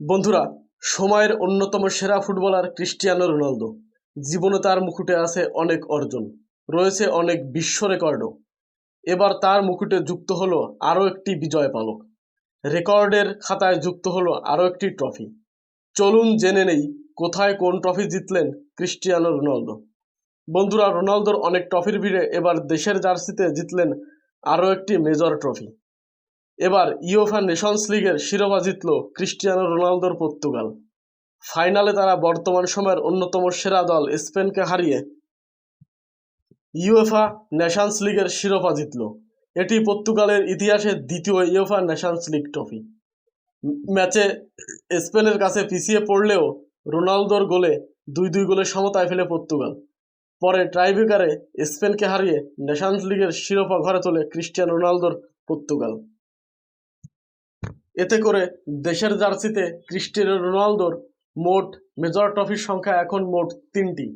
বন্ধুরা, সময়ের অন্যতম সেরা ফুটবলার ক্রিস্টিয়ানো রোনালদো। জীবনে তার মুকুটে আছে অনেক অর্জন, রয়েছে অনেক বিশ্ব রেকর্ডও। এবার তার মুকুটে যুক্ত হলো আরও একটি বিজয় পালক। রেকর্ডের খাতায় যুক্ত হলো আরও একটি ট্রফি। চলুন জেনে নেই কোথায় কোন ট্রফি জিতলেন ক্রিস্টিয়ানো রোনালদো। বন্ধুরা, রোনালদোর অনেক ট্রফির ভিড়ে এবার দেশের জার্সিতে জিতলেন আরও একটি মেজর ট্রফি। এবার ইউএফা নেশনস লিগের শিরোপা জিতল ক্রিস্টিয়ানো রোনালদোর পর্তুগাল। ফাইনালে তারা বর্তমান সময়ের অন্যতম সেরা দল স্পেনকে হারিয়ে ইউএফা নেশনস লিগের শিরোপা জিতল। এটি পর্তুগালের ইতিহাসে দ্বিতীয় ইউএফা নেশনস লিগ ট্রফি ম্যাচে স্পেনের কাছে পিছিয়ে পড়লেও রোনালদোর গোলে দুই দুই গোলে সমতায় ফেলে পর্তুগাল। পরে ট্রাইব্রেকারে স্পেনকে হারিয়ে নেশনস লিগের শিরোপা ঘরে তোলে ক্রিস্টিয়ান রোনালদোর পর্তুগাল। এতে করে দেশের জার্সিতে ক্রিস্টিয়ানো রোনালদোর মোট মেজর ট্রফির সংখ্যা এখন মোট তিনটি।